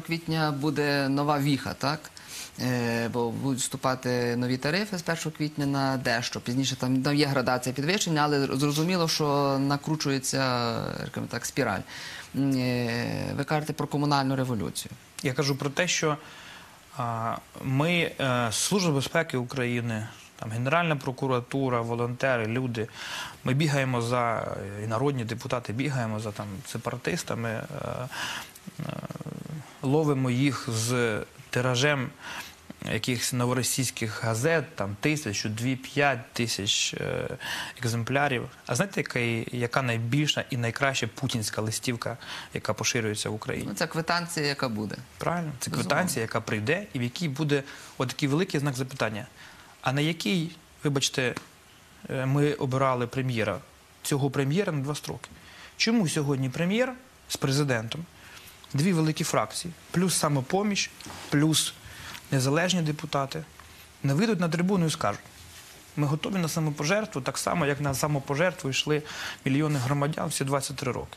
квітня буде нова віха, так? Е, бо будуть вступати нові тарифи з 1 квітня на дещо. Пізніше там, там є градація підвищення, але зрозуміло, що накручується так, спіраль. Е, Ви кажете про комунальну революцію. Я кажу про те, що ми, е, Служба безпеки України, там, Генеральна прокуратура, волонтери, люди, ми бігаємо за, і народні депутати бігаємо за там, сепаратистами, е, ловимо їх з тиражем якихось новоросійських газет, там тисячу, дві, п'ять тисяч е, екземплярів. А знаєте, яка, яка найбільша і найкраща путінська листівка, яка поширюється в Україні? Ну, це квитанція, яка буде. Правильно, це Безумовно. квитанція, яка прийде, і в якій буде отакий великий знак запитання. А на який, вибачте, е, ми обирали прем'єра? Цього прем'єра на два строки. Чому сьогодні прем'єр з президентом, дві великі фракції, плюс самопоміч, плюс незалежні депутати, не вийдуть на трибуну і скажуть, ми готові на самопожертву, так само, як на самопожертву йшли мільйони громадян всі 23 роки.